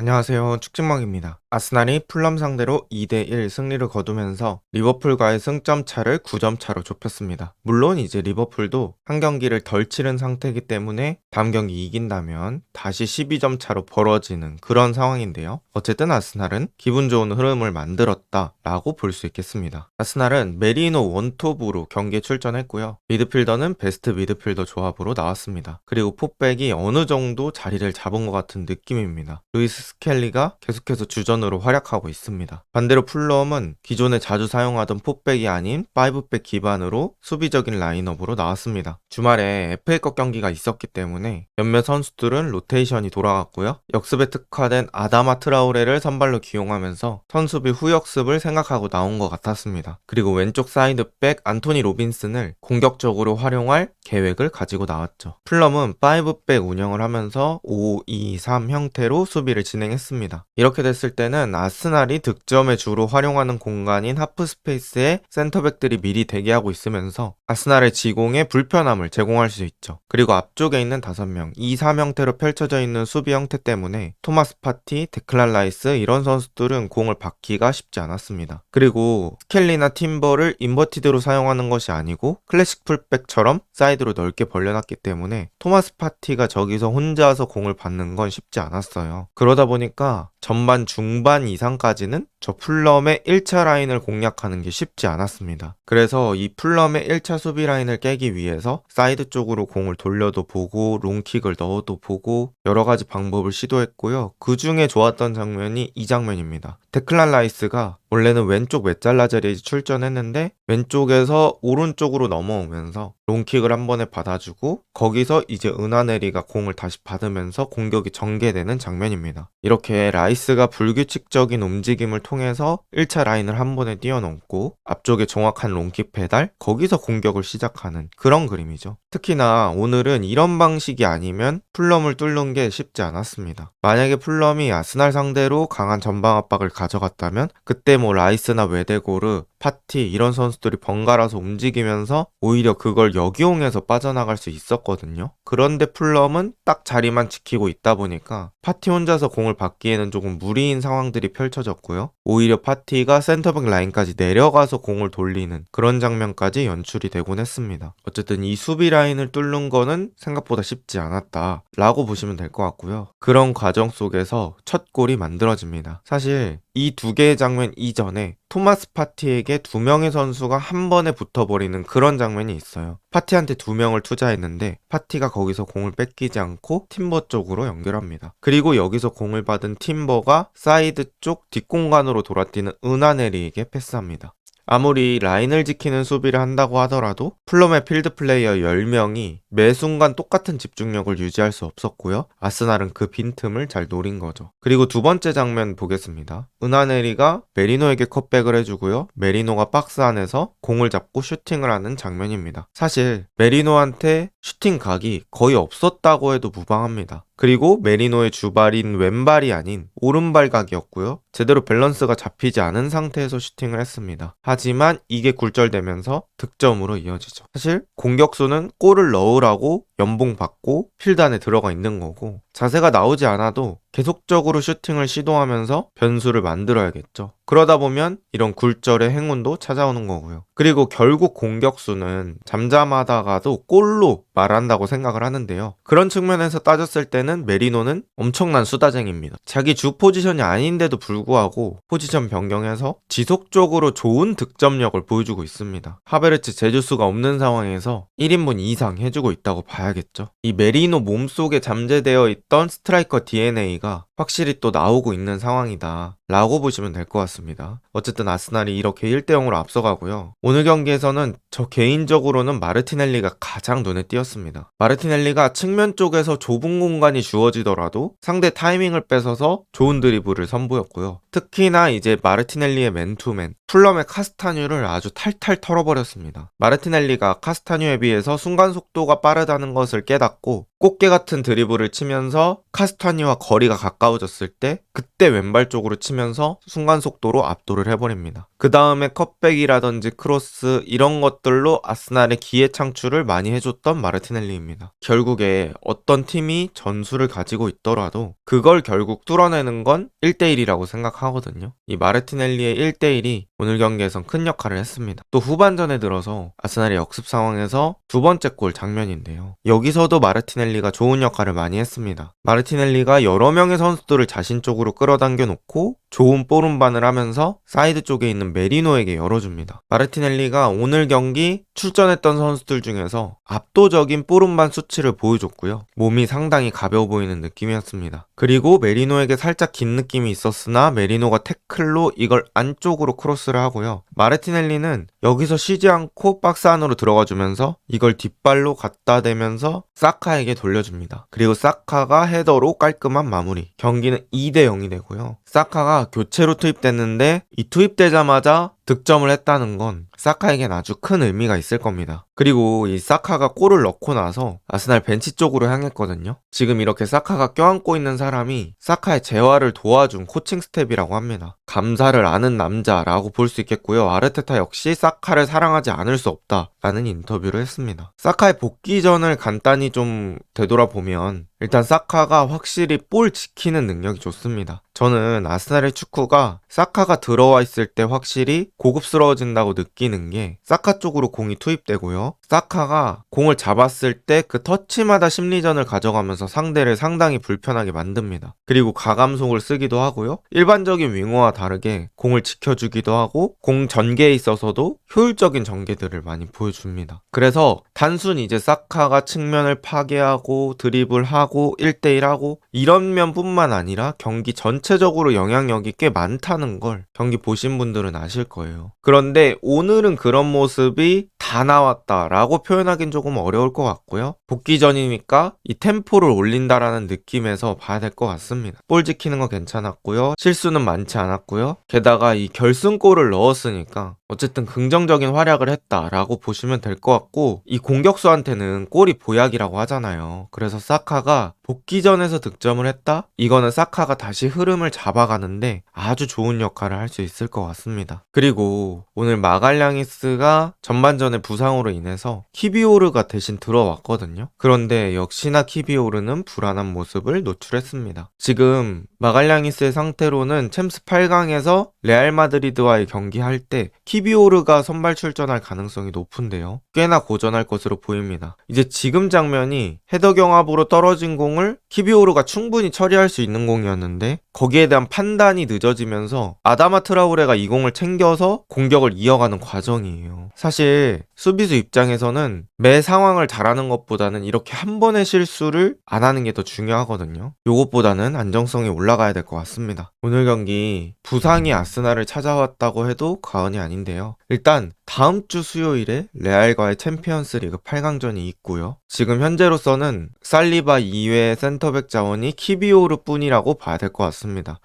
안녕하세요. 축진망입니다. 아스날이 풀럼 상대로 2대1 승리를 거두면서 리버풀과의 승점 차를 9점 차로 좁혔습니다. 물론 이제 리버풀도 한 경기를 덜 치른 상태이기 때문에 다음 경기 이긴다면 다시 12점 차로 벌어지는 그런 상황인데요. 어쨌든 아스날은 기분 좋은 흐름을 만들었다라고 볼 수 있겠습니다. 아스날은 메리노 원톱으로 경기에 출전했고요. 미드필더는 베스트 미드필더 조합으로 나왔습니다. 그리고 포백이 어느 정도 자리를 잡은 것 같은 느낌입니다. 루이스 스켈리가 계속해서 주전으로 활약하고 있습니다. 반대로 풀럼은 기존에 자주 사용하던 포백이 아닌 5백 기반으로 수비적인 라인업으로 나왔습니다. 주말에 FA컵 경기가 있었기 때문에 몇몇 선수들은 로테이션이 돌아갔고요. 역습에 특화된 아다마 트라우레를 선발로 기용하면서 선수비 후역습을 생각하고 나온 것 같았습니다. 그리고 왼쪽 사이드백 안토니 로빈슨을 공격적으로 활용할 계획을 가지고 나왔죠. 풀럼은 5백 운영을 하면서 5-2-3 형태로 수비를 진행 했습니다. 이렇게 됐을 때는 아스날이 득점에 주로 활용하는 공간인 하프 스페이스에 센터백들이 미리 대기하고 있으면서 아스날의 지공에 불편함을 제공할 수 있죠. 그리고 앞쪽에 있는 5명, 2-3 형태로 펼쳐져 있는 수비 형태 때문에 토마스 파티, 데클란 라이스 이런 선수들은 공을 받기가 쉽지 않았습니다. 그리고 스켈리나 팀버를 인버티드로 사용하는 것이 아니고 클래식 풀백처럼 사이드로 넓게 벌려놨기 때문에 토마스 파티가 저기서 혼자서 공을 받는 건 쉽지 않았어요. 그러다 보니까 전반 중반 이상까지는 저 풀럼의 1차 라인을 공략하는 게 쉽지 않았습니다. 그래서 이 풀럼의 1차 수비 라인을 깨기 위해서 사이드 쪽으로 공을 돌려도 보고 롱킥을 넣어도 보고 여러 가지 방법을 시도했고요. 그 중에 좋았던 장면이 이 장면입니다. 데클란 라이스가 원래는 왼쪽 외잘라 자리에 출전했는데 왼쪽에서 오른쪽으로 넘어오면서 롱킥을 한 번에 받아주고 거기서 이제 은하네리가 공을 다시 받으면서 공격이 전개되는 장면입니다. 이렇게 라이스가 불규칙적인 움직임을 통해서 1차 라인을 한 번에 뛰어넘고 앞쪽에 정확한 롱킥 페달 거기서 공격을 시작하는 그런 그림이죠. 특히나 오늘은 이런 방식이 아니면 풀럼을 뚫는 게 쉽지 않았습니다. 만약에 풀럼이 아스날 상대로 강한 전방 압박을 가져갔다면 그때 뭐 라이스나 웨데고르, 파티 이런 선수들이 번갈아서 움직이면서 오히려 그걸 역이용해서 빠져나갈 수 있었거든요. 그런데 풀럼은 딱 자리만 지키고 있다 보니까 파티 혼자서 공을 받기에는 조금 무리인 상황들이 펼쳐졌고요. 오히려 파티가 센터백 라인까지 내려가서 공을 돌리는 그런 장면까지 연출이 되곤 했습니다. 어쨌든 이 수비 라 인을 뚫는 거는 생각보다 쉽지 않았다 라고 보시면 될 것 같고요. 그런 과정 속에서 첫 골이 만들어집니다. 사실 이 두 개의 장면 이전에 토마스 파티에게 두 명의 선수가 한 번에 붙어버리는 그런 장면이 있어요. 파티한테 두 명을 투자했는데 파티가 거기서 공을 뺏기지 않고 팀버 쪽으로 연결합니다. 그리고 여기서 공을 받은 팀버가 사이드 쪽 뒷공간으로 돌아뛰는 은하네리에게 패스합니다. 아무리 라인을 지키는 수비를 한다고 하더라도 플럼의 필드 플레이어 10명이 매 순간 똑같은 집중력을 유지할 수 없었고요. 아스날은 그 빈틈을 잘 노린 거죠. 그리고 두 번째 장면 보겠습니다. 은하네리가 메리노에게 컷백을 해주고요. 메리노가 박스 안에서 공을 잡고 슈팅을 하는 장면입니다. 사실 메리노한테 슈팅 각이 거의 없었다고 해도 무방합니다. 그리고 메리노의 주발인 왼발이 아닌 오른발 각이었고요. 제대로 밸런스가 잡히지 않은 상태에서 슈팅을 했습니다. 하지만 이게 굴절되면서 득점으로 이어지죠. 사실 공격수는 골을 넣으라고 연봉 받고 필드 안에 들어가 있는 거고 자세가 나오지 않아도 계속적으로 슈팅을 시도하면서 변수를 만들어야겠죠. 그러다 보면 이런 굴절의 행운도 찾아오는 거고요. 그리고 결국 공격수는 잠잠하다가도 골로 말한다고 생각을 하는데요. 그런 측면에서 따졌을 때는 메리노는 엄청난 수다쟁입니다. 자기 주 포지션이 아닌데도 불구하고 포지션 변경해서 지속적으로 좋은 득점력을 보여주고 있습니다. 하베르츠 제주수가 없는 상황에서 1인분 이상 해주고 있다고 봐야 겠죠. 이 메리노 몸속에 잠재되어 있던 스트라이커 DNA가 확실히 또 나오고 있는 상황이다. 라고 보시면 될 것 같습니다. 어쨌든 아스날이 이렇게 1대0으로 앞서가고요. 오늘 경기에서는 저 개인적으로는 마르티넬리가 가장 눈에 띄었습니다. 마르티넬리가 측면 쪽에서 좁은 공간이 주어지더라도 상대 타이밍을 뺏어서 좋은 드리블을 선보였고요. 특히나 이제 마르티넬리의 맨투맨, 풀럼의 카스타뉴를 아주 탈탈 털어버렸습니다. 마르티넬리가 카스타뉴에 비해서 순간 속도가 빠르다는 것을 깨닫고 꽃게 같은 드리블을 치면서 카스타뉴와 거리가 가까워 가까워졌을 때 그때 왼발 쪽으로 치면서 순간 속도로 압도를 해버립니다. 그 다음에 컷백이라든지 크로스 이런 것들로 아스날의 기회 창출을 많이 해줬던 마르티넬리입니다. 결국에 어떤 팀이 전술을 가지고 있더라도 그걸 결국 뚫어내는 건 1대1이라고 생각하거든요. 이 마르티넬리의 1대1이 오늘 경기에선 큰 역할을 했습니다. 또 후반전에 들어서 아스날의 역습 상황에서 두 번째 골 장면인데요. 여기서도 마르티넬리가 좋은 역할을 많이 했습니다. 마르티넬리가 여러 명의 선수들을 자신 쪽으로 끌어당겨 놓고 좋은 볼운반을 하면서 사이드 쪽에 있는 메리노에게 열어줍니다. 마르티넬리가 오늘 경기 출전했던 선수들 중에서 압도적인 볼운반 수치를 보여줬고요. 몸이 상당히 가벼워 보이는 느낌이었습니다. 그리고 메리노에게 살짝 긴 느낌이 있었으나 메리노가 태클로 이걸 안쪽으로 크로스를 하고요. 마르티넬리는 여기서 쉬지 않고 박스 안으로 들어가 주면서 이걸 뒷발로 갖다 대면서 사카에게 돌려줍니다. 그리고 사카가 헤더로 깔끔한 마무리. 경기는 2대 0이 되고요. 사카가 교체로 투입됐는데 이 투입되자마자 득점을 했다는 건 사카에겐 아주 큰 의미가 있을 겁니다. 그리고 이 사카가 골을 넣고 나서 아스날 벤치 쪽으로 향했거든요. 지금 이렇게 사카가 껴안고 있는 사람이 사카의 재활을 도와준 코칭 스텝이라고 합니다. 감사를 아는 남자라고 볼 수 있겠고요. 아르테타 역시 사카를 사랑하지 않을 수 없다라는 인터뷰를 했습니다. 사카의 복귀전을 간단히 좀 되돌아보면 일단 사카가 확실히 볼 지키는 능력이 좋습니다. 저는 아스날의 축구가 사카가 들어와 있을 때 확실히 고급스러워진다고 느끼는 게 사카 쪽으로 공이 투입되고요. 사카가 공을 잡았을 때 그 터치마다 심리전을 가져가면서 상대를 상당히 불편하게 만듭니다. 그리고 가감속을 쓰기도 하고요. 일반적인 윙어와 다르게 공을 지켜주기도 하고 공 전개에 있어서도 효율적인 전개들을 많이 보여줍니다. 그래서 단순히 이제 사카가 측면을 파괴하고 드리블하고 1대1하고 이런 면뿐만 아니라 경기 전체적으로 영향력이 꽤 많다는 걸 경기 보신 분들은 아실 거예요. 그런데 오늘은 그런 모습이 다 나왔다라고 표현하긴 조금 어려울 것 같고요. 복귀 전이니까 이 템포를 올린다라는 느낌에서 봐야 될 것 같습니다. 볼 지키는 거 괜찮았고요. 실수는 많지 않았고요. 게다가 이 결승골을 넣었으니까 어쨌든 긍정적인 활약을 했다라고 보시면 될 것 같고 이 공격수한테는 골이 보약이라고 하잖아요. 그래서 사카가 복귀전에서 득점을 했다? 이거는 사카가 다시 흐름을 잡아가는데 아주 좋은 역할을 할 수 있을 것 같습니다. 그리고 오늘 마갈량이스가 전반전에 부상으로 인해서 키비오르가 대신 들어왔거든요. 그런데 역시나 키비오르는 불안한 모습을 노출했습니다. 지금 마갈량이스의 상태로는 챔스 8강에서 레알 마드리드와의 경기할 때 키 비오르가 선발 출전할 가능성이 높은데요. 꽤나 고전할 것으로 보입니다. 이제 지금 장면이 헤더 경합으로 떨어진 공을 키비오르가 충분히 처리할 수 있는 공이었는데 거기에 대한 판단이 늦어지면서 아다마 트라우레가 이 공을 챙겨서 공격을 이어가는 과정이에요. 사실 수비수 입장에서는 매 상황을 잘하는 것보다는 이렇게 한 번의 실수를 안 하는 게 더 중요하거든요. 요것보다는 안정성이 올라가야 될 것 같습니다. 오늘 경기 부상이 아스날을 찾아왔다고 해도 과언이 아닌데요. 일단 다음 주 수요일에 레알과의 챔피언스 리그 8강전이 있고요. 지금 현재로서는 살리바 이외의 센터백 자원이 키비오르 뿐이라고 봐야 될 것 같습니다.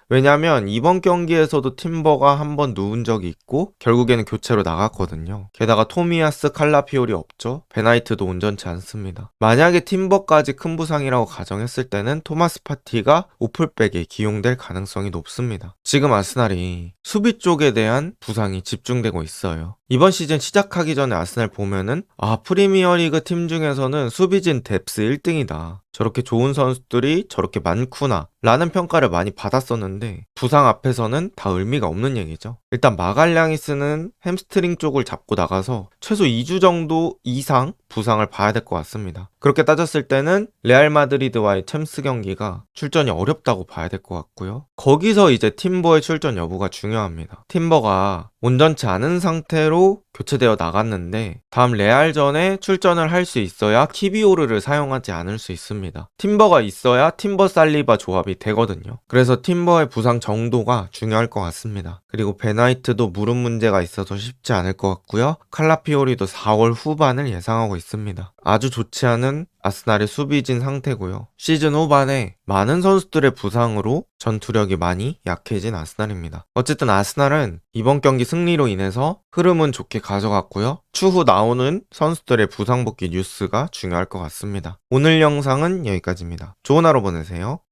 왜냐면 이번 경기에서도 팀버가 한 번 누운 적이 있고 결국에는 교체로 나갔거든요. 게다가 토미아스 칼라피올이 없죠. 베나이트도 온전치 않습니다. 만약에 팀버까지 큰 부상이라고 가정했을 때는 토마스 파티가 오플백에 기용될 가능성이 높습니다. 지금 아스날이 수비 쪽에 대한 부상이 집중되고 있어요. 이번 시즌 시작하기 전에 아스날 보면은 아 프리미어리그 팀 중에서는 수비진 뎁스 1등이다. 저렇게 좋은 선수들이 저렇게 많구나 라는 평가를 많이 받았었는데 부상 앞에서는 다 의미가 없는 얘기죠. 일단 마갈량이스는 햄스트링 쪽을 잡고 나가서 최소 2주 정도 이상 부상을 봐야 될 것 같습니다. 그렇게 따졌을 때는 레알 마드리드와의 챔스 경기가 출전이 어렵다고 봐야 될 것 같고요. 거기서 이제 팀버의 출전 여부가 중요합니다. 팀버가 온전치 않은 상태로 교체되어 나갔는데 다음 레알전에 출전을 할 수 있어야 키비오르를 사용하지 않을 수 있습니다. 팀버가 있어야 팀버 살리바 조합이 되거든요. 그래서 팀버의 부상 정도가 중요할 것 같습니다. 그리고 베나이트도 무릎 문제가 있어서 쉽지 않을 것 같고요. 칼라피오리도 4월 후반을 예상하고 있습니다. 아주 좋지 않은 아스날의 수비진 상태고요. 시즌 후반에 많은 선수들의 부상으로 전투력이 많이 약해진 아스날입니다. 어쨌든 아스날은 이번 경기 승리로 인해서 흐름은 좋게 가져갔고요. 추후 나오는 선수들의 부상 복귀 뉴스가 중요할 것 같습니다. 오늘 영상은 여기까지입니다. 좋은 하루 보내세요.